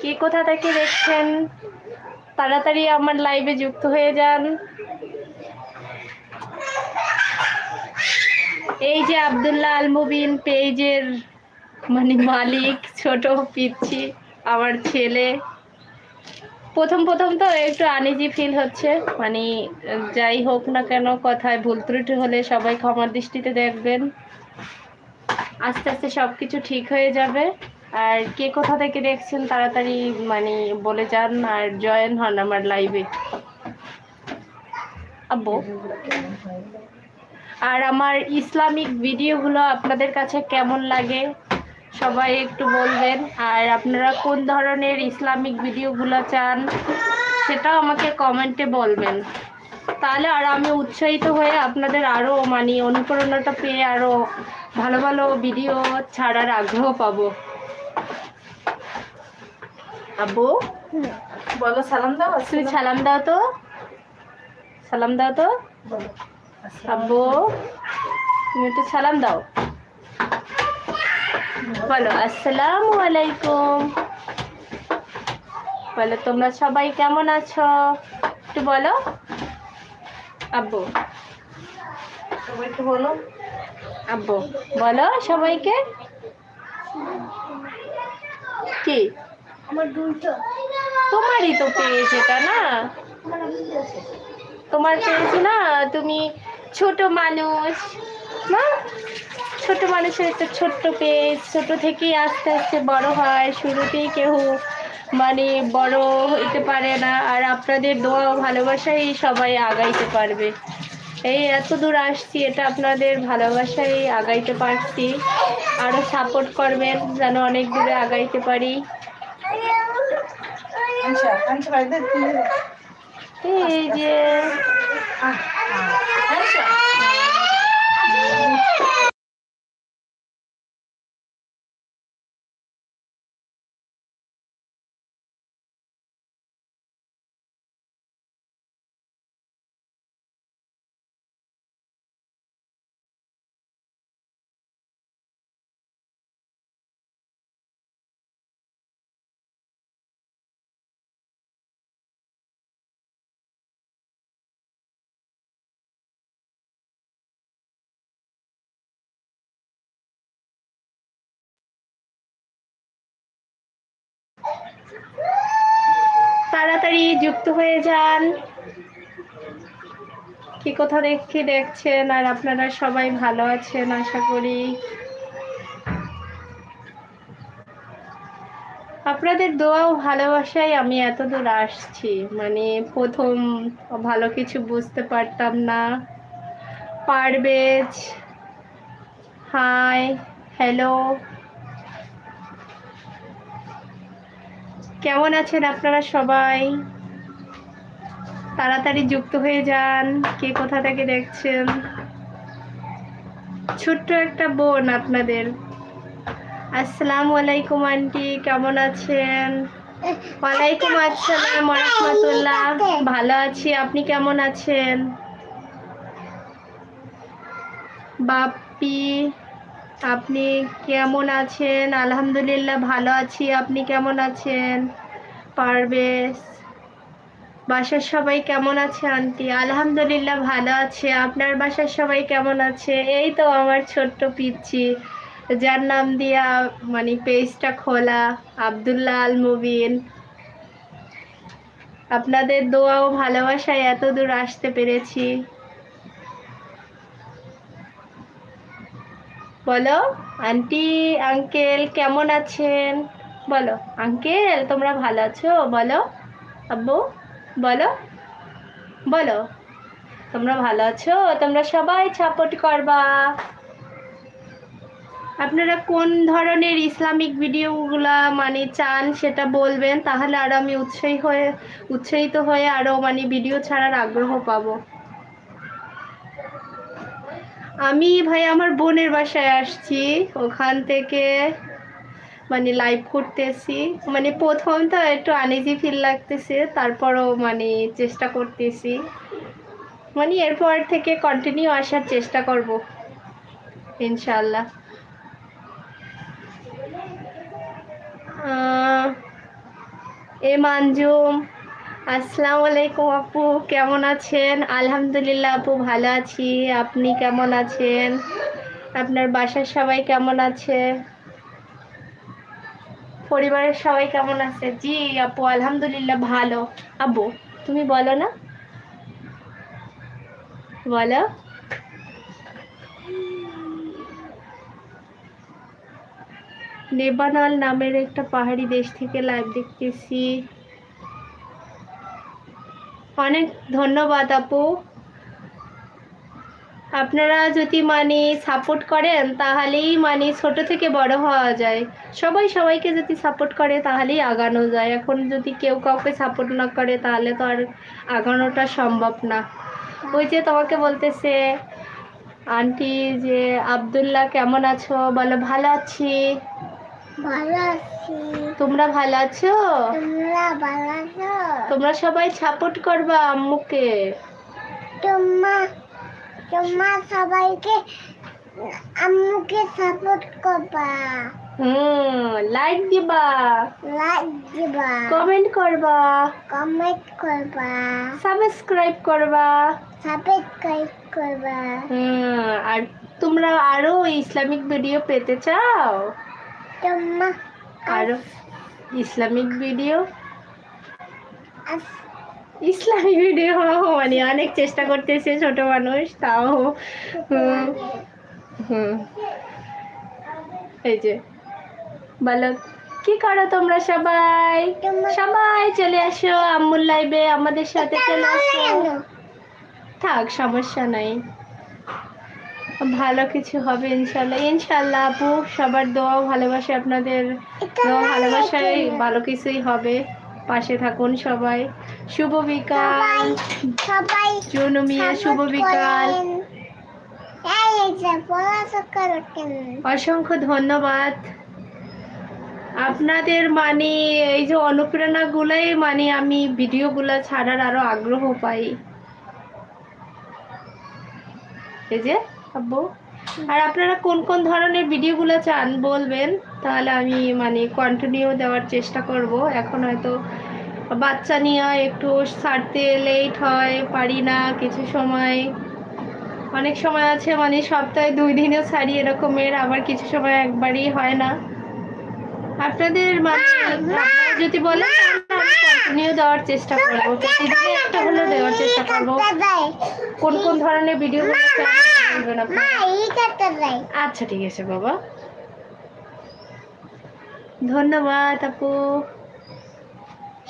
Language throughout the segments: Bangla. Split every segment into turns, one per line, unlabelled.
কে কোথা থেকে দেখছেন? তাড়াতাড়ি আমার লাইভে যুক্ত হয়ে যান। এই যে আবদুল্লাহ আল মুবিন পেজের মানে মালিক, ছোট পিচ্ছি, আমার ছেলে। প্রথম প্রথম তো একটু আনিজি ফিল হচ্ছে। মানে যাই হোক না কেন, কথায় ভুল ত্রুটি হলে সবাই ক্ষমার দৃষ্টিতে দেখবেন। আস্তে আস্তে সব কিছু ঠিক হয়ে যাবে। আর কে কোথা থেকে দেখছেন তাড়াতাড়ি মানে বলে যান আর জয়েন হন আমার লাইভে আব্বু? আর আমার ইসলামিক ভিডিওগুলো আপনাদের কাছে কেমন লাগে? সবাই একটু বলবেন। আর আপনারা কোন ধরনের ইসলামিক ভিডিওগুলো চান, সেটাও আমাকে কমেন্টে বলবেন। তাহলে আর আমি উৎসাহিত হয়ে আপনাদের আরও মানে অনুপ্রেরণাটা পেয়ে আরও ভালো ভালো ভিডিও ছাড়ার আগ্রহ পাবো। আব্বু?
বলো সালাম দাও
তুমি সালাম দাও তো। সালাম দাও তো। আব্বু তুমি একটু সালাম দাও। বলো আসসালামু আলাইকুম। বলো তোমরা সবাই কেমন আছো? একটু বলো। আব্বু।
সবাইকে বলো।
আব্বু বলো সবাইকে। কি? তোমারই তো পেয়েছ এটা না? তোমার পেয়েছি না? তুমি ছোট মানুষ, না? ছোট মানুষের একটা ছোট্ট পেজ, ছোট থেকেই আস্তে আস্তে বড় হয়। শুরুতেই কেউ মানে বড় হইতে পারে না, আর আপনাদের দোয়া ভালোবাসাই সবাই আগাইতে পারবে। এই এত দূর আসছি, এটা আপনাদের ভালোবাসাই আগাইতে পারছি। আরও সাপোর্ট করবেন, যেন অনেক দূরে আগাইতে পারি। এই যে। তাড়াতাড়ি যুক্ত হয়ে যান। কি কোথা দেখে দেখছেন? আর আপনারা সবাই ভালো আছেন, আশা করি। আপনাদের দোয়া ও ভালোবাসায় আমি এত দূর আসছি। মানে প্রথম ভালো কিছু বুঝতে পারতাম না। Parvez hi, hello. কেমন আছেন আপনারা সবাই? তাড়াতাড়ি যুক্ত হয়ে যান, কে কোথা থেকে দেখছেন? ছোট্ট একটা বোন আপনাদের। আসসালামু আলাইকুম, আন্টি, কেমন আছেন? ওয়ালাইকুম আসসালাম রহমতুল্লাহ ভালো আছি, আপনি কেমন আছেন? বাপ্পি আপনি কেমন আছেন? আলহামদুলিল্লাহ ভালো আছি। আপনি কেমন আছেন? পারবেশ বাসার সবাই কেমন আছে, আন্টি? আলহামদুলিল্লাহ ভালো আছে। আপনার বাসার সবাই কেমন আছে? এই তো আমার ছোট্ট পিচ্ছি। যার নাম দিয়া মানে পেজটা খোলা। আবদুল্লাহ আল মুবিন আপনাদের দোয়া ও ভালোবাসায় এত দূর আসতে পেরেছি। বলো আন্টি আঙ্কেল কেমন আছেন? বলো আঙ্কেল তোমরা ভালো আছো? বলো, আব্বু, বলো বলো, তোমরা ভালো আছো? তোমরা সবাই সাপোর্ট করবা। আপনারা কোন ধরনের ইসলামিক ভিডিওগুলা মানে চান সেটা বলবেন, তাহলে আরও আমি উৎসাহী হয়ে, উৎসাহিত হয়ে আরও মানে ভিডিও ছাড়ার আগ্রহ পাবো। আমি ভাই আমার বোনের বাসায় আসছি। ওখান থেকে মানে লাইভ করতেছি। মানে প্রথম তো একটু আনইজি ফিল লাগতেছে, তারপরও মানে চেষ্টা করতেছি। মানে এরপর থেকে কন্টিনিউ আসার চেষ্টা করব ইনশাল্লাহ এ এম আঞ্জুম আসসালামু আলাইকুম আপু, কেমন আছেন? আলহামদুলিল্লাহ আপু ভালো আছি। আপনি কেমন আছেন? আপনার বাসার সবাই কেমন আছে? পরিবারের সবাই কেমন আছে? জি আপু, আলহামদুলিল্লাহ ভালো। আব্বু, তুমি বলো না? বলো। নেবানল নামের একটা পাহাড়ি দেশ থেকে লাইভ দেখতেছি। অনেক ধন্যবাদ আপু। আপনারা যদি মানে সাপোর্ট করেন তাহলেই মানে ছোট থেকে বড় হওয়া যায়। সবাই সবাইকে যদি সাপোর্ট করে তাহলেই আগানো যায়। এখন যদি কেউ কাউকে সাপোর্ট না করে তাহলে তো আর আগানোটা সম্ভব না। ওই যে তোমাকে বলতেছে আন্টি যে আব্দুল্লাহ কেমন আছো? বলো ভালো আছি?
ভালো আছি।
তোমরা ভালো আছো?
তোমরা ভালো আছো
তোমরা সবাই সাপোর্ট করবা আম্মুকে।
তোমা তোমার সবাইকে আম্মুকে সাপোর্ট করবা।
হুম লাইক দিবা।
লাইক দিবা।
কমেন্ট করবা।
কমেন্ট করবা।
সাবস্ক্রাইব করবা।
সাবস্ক্রাইব করবা।
হুম আর তোমরা আরও ইসলামিক ভিডিও পেতে চাও?
তোমা
আরও ইসলামিক ভিডিও ইসলামিক ভিডিও মানে অনেক চেষ্টা করতেছে ছোট মানুষ তাও হুম এই যে বলো কি করো তোমরা সবাই? সবাই চলে আসো আম্মুর লাইভে আমাদের সাথে চলে আসো। থাক সমস্যা নাই। ভালো কিছু হবে ইনশাল্লাহ। ইনশাল্লাহ আপু সবার দোয়া ভালোবাসে আপনাদের। দোয়া ভালোবাসায় ভালো কিছুই হবে। পাশে থাকুন সবাই। শুভ বিকাল।
সবাই
জুনু মিয়া শুভ বিকাল। অসংখ্য ধন্যবাদ। আপনাদের মানে এই যে অনুপ্রেরণাগুলোই মানে আমি ভিডিওগুলো ছাড়ার আরও আগ্রহ পাই। এই যে আব্বু। আর আপনারা কোন কোন ধরনের ভিডিওগুলো চান বলবেন তাহলে আমি মানে কন্টিনিউ দেওয়ার চেষ্টা করব। এখন হয়তো বাচ্চা নিয়ে একটু ছাড়তে লেট হয় পারি না কিছু সময়। অনেক সময় আছে মানে সপ্তাহে দুই দিনও সারি এরকমের আবার কিছু সময় একবারই হয় না। আপনাদের মানে আপনারা যদি বলেন কন্টিনিউ দেওয়ার চেষ্টা করব। প্রতিদিন একটা হলেও দেওয়ার চেষ্টা করব। কোন কোন ধরনের ভিডিও বলবেন আচ্ছা ঠিক আছে বাবা। ধন্যবাদ আপু।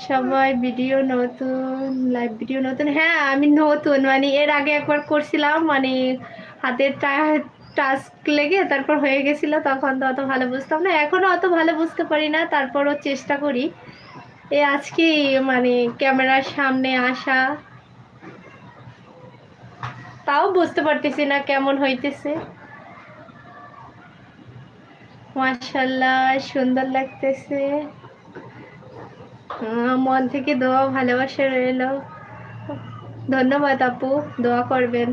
সবাই ভিডিও নতুন লাইভ ভিডিও নতুন। হ্যাঁ আমি নতুন মানে এর আগে একবার করছিলাম মানে হাতের টাস্ক লেগে তারপর হয়ে গেছিল তখন তো অত ভালো বুঝতাম না। এখনও অত ভালো বুঝতে পারি না তারপরও চেষ্টা করি। এ আজকে মানে ক্যামেরার সামনে আসা। তাও বুঝতে পারতেছি না কেমন হইতেছে। মাশাল্লাহ সুন্দর লাগতেছে। মন থেকে দোয়া ভালোবাসা রইল। ধন্যবাদ আপু, দোয়া করবেন।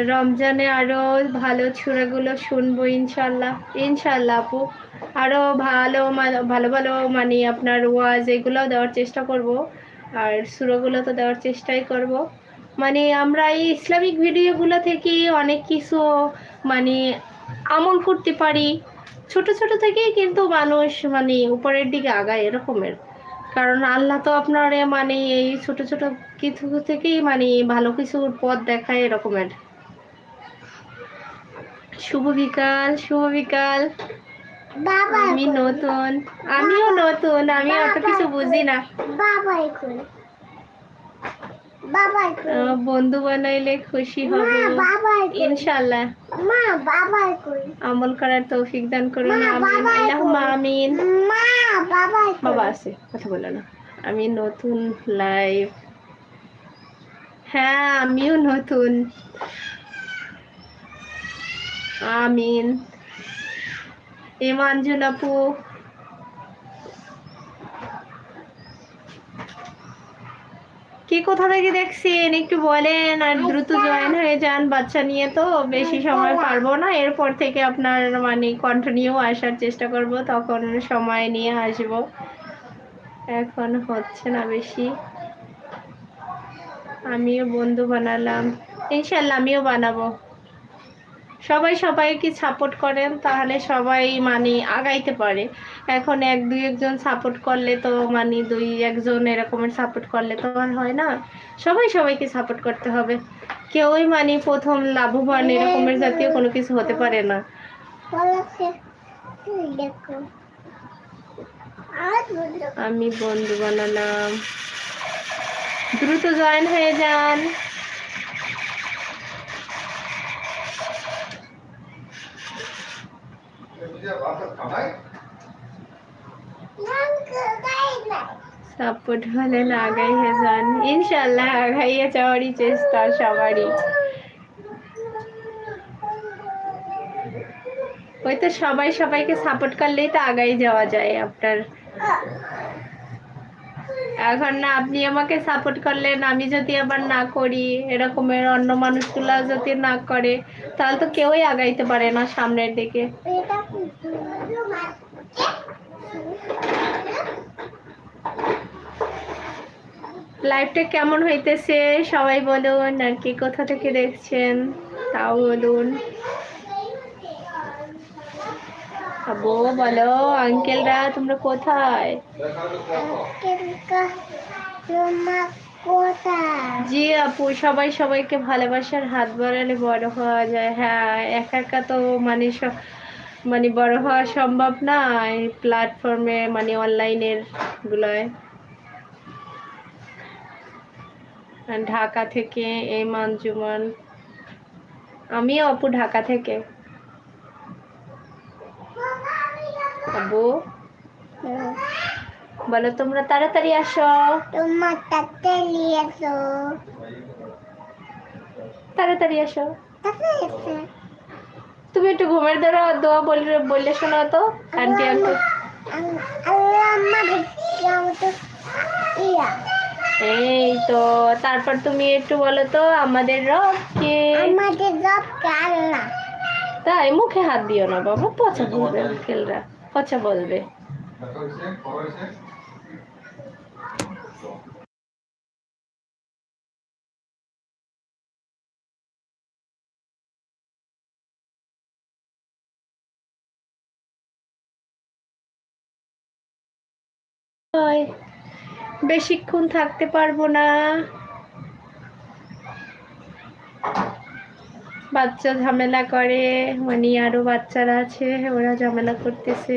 রমজানে আরও ভালো ছুরাগুলো শুনব ইনশাল্লাহ। ইনশাল্লাহ আপু। আরও ভালো ভালো ভালো মানে আপনার ওয়াজ এগুলো দেওয়ার চেষ্টা করব। আর সুরগুলো তো দেওয়ার চেষ্টাই করব। মানে আমরা এই ইসলামিক ভিডিওগুলো থেকে অনেক কিছু মানে আমল করতে পারি। ছোট ছোট থেকেই কিন্তু মানুষ মানে উপরের দিকে আগায় এরকমের। কারণ আল্লাহ তো আপনার মানে এই ছোট ছোট কিছু থেকেই মানে ভালো কিছুর পথ দেখায় এরকমের। শুভ বিকাল শুভ বিকাল। আমি নতুন আমিও নতুন আমি অত কিছু বুঝি না। বন্ধু বানাইলে খুশি
মা
হবে। ইনশাল্লাহ আমল করার তৌফিক দান করুন আমিন।
বাবা
আছে কথা বলো না। আমি নতুন লাইভ হ্যাঁ আমিও নতুন। আমিন। ইমানজুল আপু কে কোথা থেকে দেখছেন? একটু বলেন আর দ্রুত জয়েন হয়ে যান বাচ্চা নিয়ে তো। বেশি সময় পারব না। এরপর থেকে আপনার মানে কন্টিনিউ আসার চেষ্টা করব। তখন সময় নিয়ে আসব। এখন হচ্ছে না বেশি। আমিও বন্ধু বানালাম। ইনশাল্লাহ আমিও বানাবো। সবাই সবাইকে সাপোর্ট করেন তাহলে সবাই মানে আগাইতে পারে। এখন এক দুই একজন সাপোর্ট করলে তো মানে দুই একজন এরকমের সাপোর্ট করলে তো আর হয় না। সবাই সবাইকে সাপোর্ট করতে হবে। কেউই মানে প্রথম লাভবান এরকমের জাতীয় কোনো কিছু হতে পারে না। আমি বন্ধু বানালাম। দ্রুত জয়েন হয়ে যান। সাপোর্ট হলে না আগাই হয়ে যান। ইনশাল্লাহ আগাইয়ে যাওয়ারই চেষ্টা সবারই। ওই তো সবাই সবাইকে সাপোর্ট করলেই তো আগাই যাওয়া যায় আপনার। এখন না, আপনি আমাকে সাপোর্ট করলেন, আমি যদি আবার না করি, এরকমের অন্য মানুষগুলা যদি না করে, তাহলে তো কেউই আগাইতে পারে না সামনের দিকে।
এটা
লাইভটা কেমন হইতেছে? সবাই বলুন, আর কি কোথা থেকে দেখছেন? তাও বলুন। আবু বলো আঙ্কেলরা তোমরা কোথায়? জি আপু সবাই সবাইকে ভালোবাসার হাত বাড়ালে বড় হওয়া যায়। হ্যাঁ একা একা তো মানে সব মানে বড় হওয়া সম্ভব না এই প্ল্যাটফর্মে মানে অনলাইনের গুলোয়। ঢাকা থেকে এই মানজুমান। আমিও অপু ঢাকা থেকে। আবু বলো তোমরা তাড়াতাড়ি আসো।
তোমার তাতে নিয়েছো
তাড়াতাড়ি আসো। তুমি একটু ঘুমের দ্বারা দোয়া বললে বললে শোনা তো আন্টি
ইয়া।
এই তো তারপর তুমি একটু বলো তো আমাদের রব কে?
আমাদের সব আল্লাহ।
তাই মুখে হাত দিও না বাবা পচা বলবে আঙ্কেলরা পচা বলবে। হয় বেশিক্ষণ থাকতে পারব না। বাচ্চা ঝামেলা করে মানে আরও বাচ্চারা আছে ওরা ঝামেলা করতেছে।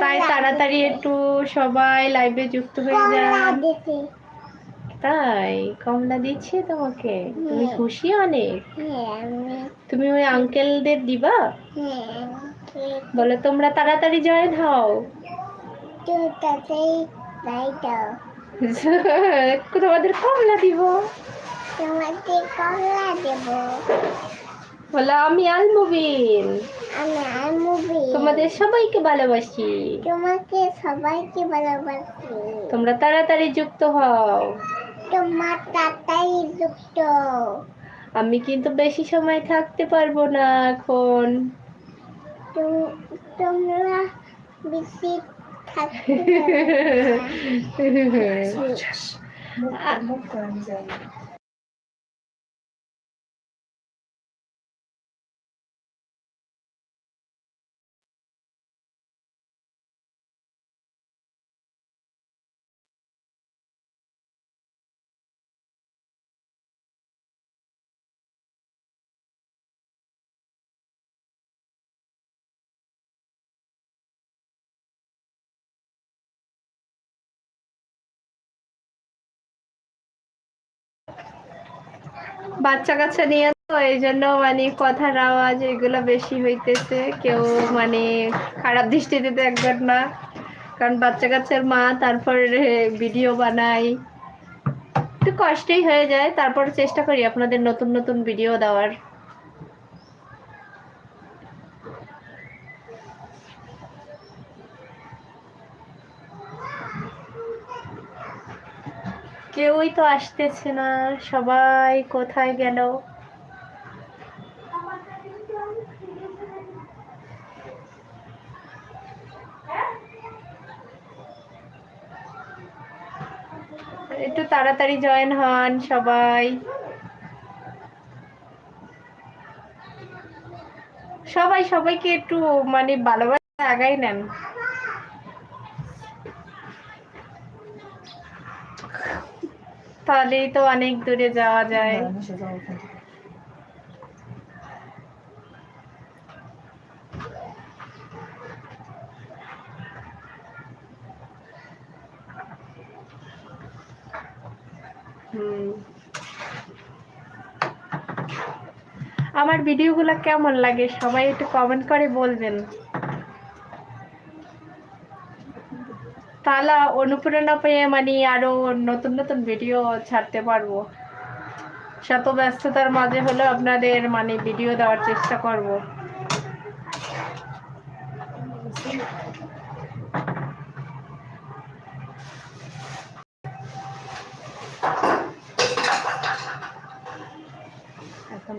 তাই তাড়াতাড়ি একটু সবাই লাইভে যুক্ত হয়ে
যায়
তাই কমলা দিচ্ছে তোমাকে? তুমি
হ্যাঁ।
খুশি অনেক?
হ্যাঁ
তুমি ওই আঙ্কেলদের দিবা?
হ্যাঁ
বলো তোমরা তাড়াতাড়ি জয়েন হও। তোমাদের কমলা দিব।
তোমাকে কলা দেব।
বলো আমি আলমুবিন
আমি মুভি
তোমাদের সবাইকে ভালোবাসি।
তোমাকে সবাইকে ভালোবাসি।
তোমরা তাড়াতাড়ি যুক্ত হও।
তোমার তাতাই যুক্ত
আমি কিন্তু বেশি সময় থাকতে পারব না এখন।
তোমরা বেশি থাকতে
বাচ্চা কাচ্চা নিয়ে তো এই জন্য মানে কথার আওয়াজ এগুলো বেশি হইতেছে। কেউ মানে খারাপ দৃষ্টিতে দেখবেন না। কারণ বাচ্চা কাচ্চার মা, তারপর ভিডিও বানাই। একটু কষ্টই হয়ে যায়। তারপর চেষ্টা করি আপনাদের নতুন নতুন ভিডিও দেওয়ার। কেউই তো আসতেছে না। সবাই কোথায় গেল? একটু তাড়াতাড়ি জয়েন হন সবাই। সবাই সবাইকে একটু মানে ভালোবাসা আগাই নেন। তাহলেই তো অনেক দূরে যাওয়া যায়। হুম। আমার ভিডিওগুলো কেমন লাগে? সবাই একটু কমেন্ট করে বলবেন। তাহলে অনুপ্রেরণা পেয়ে মানে আরও নতুন নতুন ভিডিও ছাড়তে পারব। শত ব্যস্ততার মাঝে হলেও আপনাদের মানে ভিডিও দেওয়ার চেষ্টা করব। এখন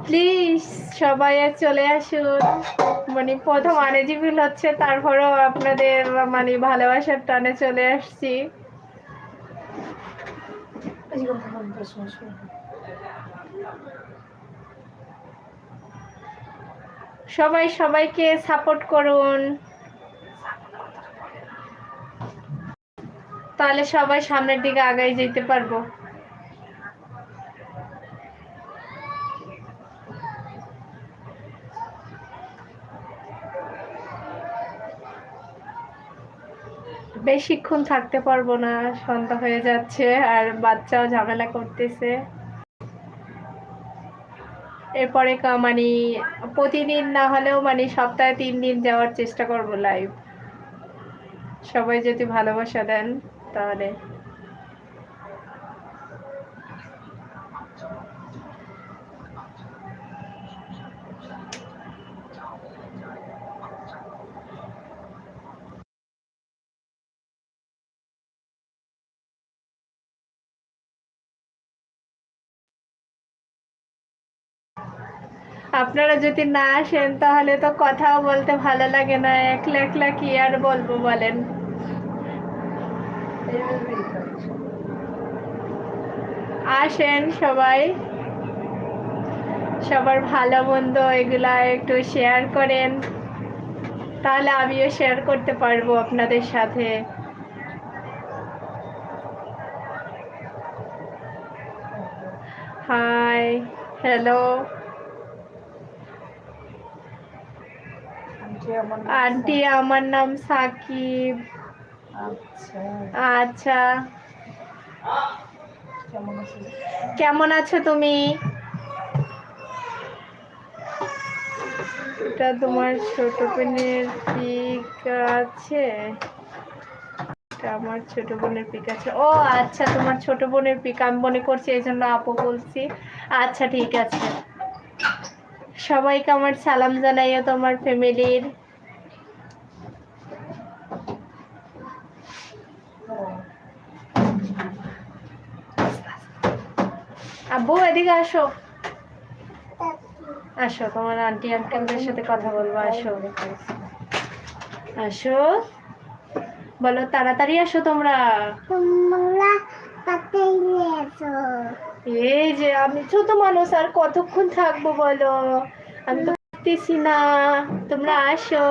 প্লিজ সবাই চলে আসুন। মানে প্রথম আনেজিবিল হচ্ছে, তারপরেও আপনাদের মানে ভালোবাসার টানে চলে আসছি। সবাই সবাইকে সাপোর্ট করুন। তাহলে সবাই সামনের দিকে আগাই যেতে পারব। বেশিক্ষণ থাকতে পারব না সন্ধ্যা হয়ে যাচ্ছে, আর বাচ্চাও ঝামেলা করতেছে। এরপরে মানে প্রতিদিন না হলেও মানে সপ্তাহে তিন দিন যাওয়ার চেষ্টা করব লাইভ সবাই যদি ভালোবাসা দেন, তাহলে। আপনারা যদি না আসেন, তাহলে তো কথাও বলতে ভালো লাগে না। একলা একলা কি আর বলব বলেন? আসেন সবাই। সবার ভালো মন্দ এগুলা একটু শেয়ার করেন। তাহলে আমিও শেয়ার করতে পারব আপনাদের সাথে। হাই হ্যালো আন্টি, আমার নাম সাকিব।
আচ্ছা। কেমন
আছো তুমি? এটা তোমার ছোট বোনের পিক আছে। আমার ছোট বোনের পিক আছে। ও আচ্ছা তোমার ছোট বোনের পিক আমি মনে করছি এই জন্য আপু বলছি। আচ্ছা ঠিক আছে। সবাইকে আমার সালাম জানাইও তোমার ফ্যামিলির। আব্বু, এদিকে আসো। আসো, তোমার আন্টি আঙ্কেলদের সাথে কথা বলব, আসো। আসো। বলো, তাড়াতাড়ি আসো তোমরা।
তোমরা
এই যে আমি ছোট মানুষ আর কতক্ষণ থাকব বলো? আমি তো পারতেছি না তোমরা আসো।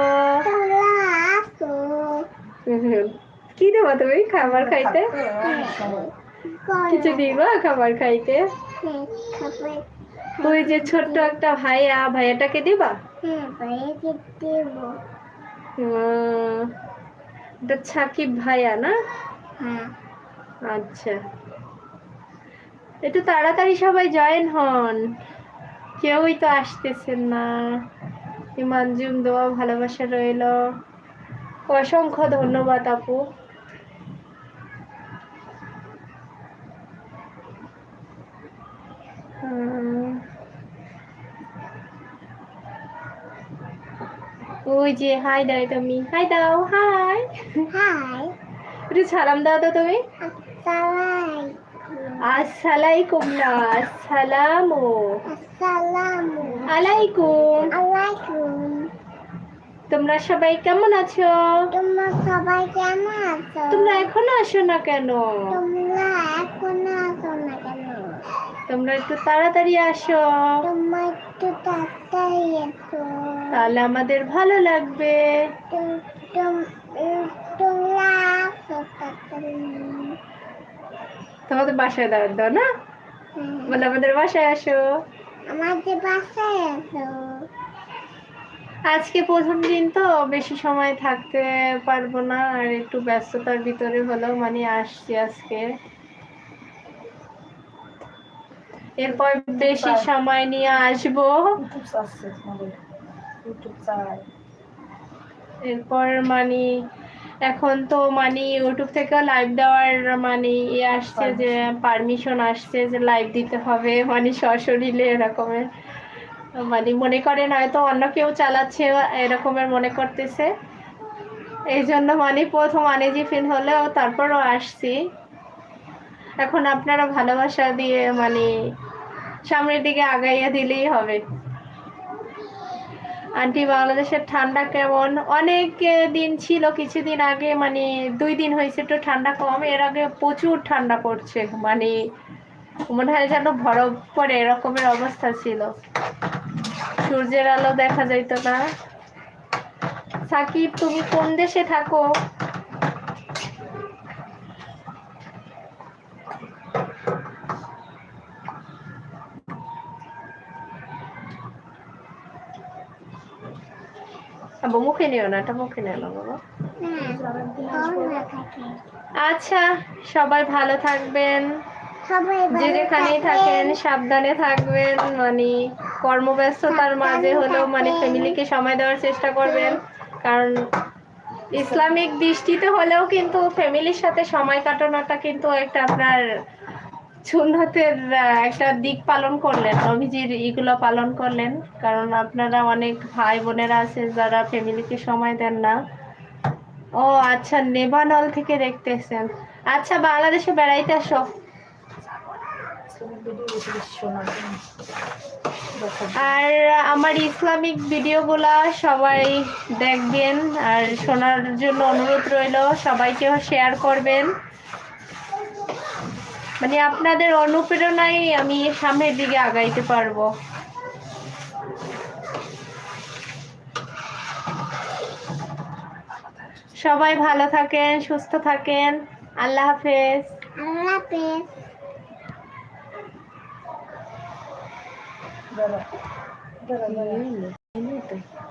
কি দেবো তুমি খাবার খাইতে? কিছু দিবা খাবার খাইতে? ওই যে ছোট্ট একটা ভাইয়া ভাইয়াটাকে দিবা? সাকিব ভাইয়া না?
হ্যাঁ।
আচ্ছা। একটু তাড়াতাড়ি সবাই জয়েন হন। কেউই তো আসতেছেন না। ইমানজুম দোয়া ভালোবাসা রইল। অসংখ্য ধন্যবাদ আপু। ওই যে হাই দাও তুমি। হাই দাও হাই।
হাই।
একটু সালাম দাও তো তুমি।
আসসালাম
আসসালাইকুম না আসসালামু।
আসসালামু।
আলাইকুম।
আলাইকুম।
তোমরা সবাই কেমন আছো?
তোমরা সবাই কেমন আছো?
তোমরা এখনও আসো না কেন?
তোমরা এখন আসো না কেন?
তোমরা একটু তাড়াতাড়ি আসো।
তোমরা একটু তাড়াতাড়ি এসো
তাহলে আমাদের ভালো লাগবে।
তোমরা আসো তাড়াতাড়ি।
তোমাদের বাসায় দাও দাও না। বলে আমাদের বাসায় আসো।
আমাদের বাসায় এসো
আজকে প্রথম দিন তো বেশি সময় থাকতে পারব না আর একটু ব্যস্ততার ভিতরে হলেও মানে আসছি আজকে। এরপর বেশি সময় নিয়ে আসব। এরপর মানে এখন তো মানে ইউটিউব থেকে লাইভ দেওয়ার মানে ইয়ে আসছে যে পারমিশন আসছে যে লাইভ দিতে হবে মানে সশরীরে এরকমের। মানে মনে করেন হয়তো অন্য কেউ চালাচ্ছে এরকমের মনে করতেছে। এই জন্য মানে প্রথম আনেজি ফিল হলেও তারপরও আসছি। এখন আপনারা ভালোবাসা দিয়ে মানে সামনের দিকে আগাইয়া দিলেই হবে। আন্টি, বাংলাদেশের ঠান্ডা কেমন? অনেক দিন ছিল, কিছুদিন আগে মানে দুই দিন হয়েছে একটু ঠান্ডা কম। এর আগে প্রচুর ঠান্ডা পড়ছে মানে মনে হয় যেন বরফ পরে এরকমের অবস্থা ছিল। সূর্যের আলো দেখা যাইতো না। সাকিব, তুমি কোন দেশে থাকো? আবু মুখে নিও না এটা, মুখে নিও না বাবা। আচ্ছা সবাই ভালো থাকবেন। যে যেখানেই থাকেন, সাবধানে থাকবেন মানে কর্মব্যস্ততার মাঝে হলেও মানে ফ্যামিলিকে সময় দেওয়ার চেষ্টা করবেন। কারণ ইসলামিক দৃষ্টিতে হলেও কিন্তু ফ্যামিলির সাথে সময় কাটানোটা কিন্তু একটা আপনার সুন্নতের একটা দিক পালন করলেন নবীজির ইগুলো পালন করলেন, কারণ আপনারা অনেক ভাই বোনেরা আছে যারা ফ্যামিলিকে সময় দেন না। ও আচ্ছা নেবানল থেকে দেখতেছেন। আচ্ছা বাংলাদেশে বেড়াইতে আসো। আর আমার ইসলামিক ভিডিওগুলা সবাই দেখবেন, আর শোনার জন্য অনুরোধ রইল, সবাইকেও শেয়ার করবেন। মানে আপনাদের অনুপ্রেরণায় আমি সামনের দিকে আগাইতে পারব। সবাই ভালো থাকেন সুস্থ থাকেন। আল্লাহ হাফেজ।
আল্লাহ হাফেজ।
দাঁড়া দাঁড়া দাঁড়া।